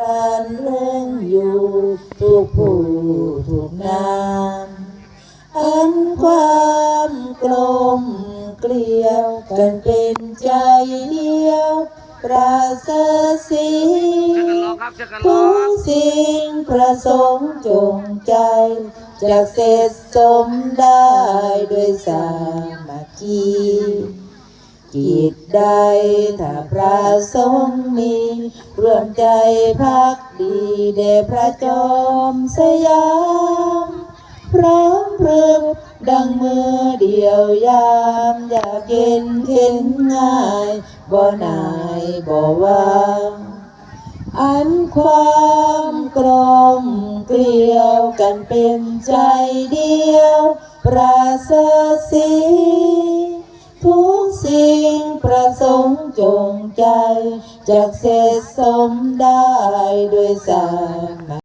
รันเรื่งอยู่ทุกผู้ทุกนามอันความกลมเกลียวกันเป็นใจเดียวประเสริฐสีทุกสิ่งประสงค์จงใจ จากเสร็จสมได้ด้วยสามัคคี จิตใดถ้าพระสงฆ์มีรวมใจพักดีเดพระจอมสยามพร้อมเพริมดังมือเดียวยามอยากเย็นเข็นง่ายบ่นายบ่วาอันความกลมเกลียวกันเป็นใจเดียว ประเสริฐ ทิ้งประสงค์จงใจจากเสร็จสมได้ด้วยสา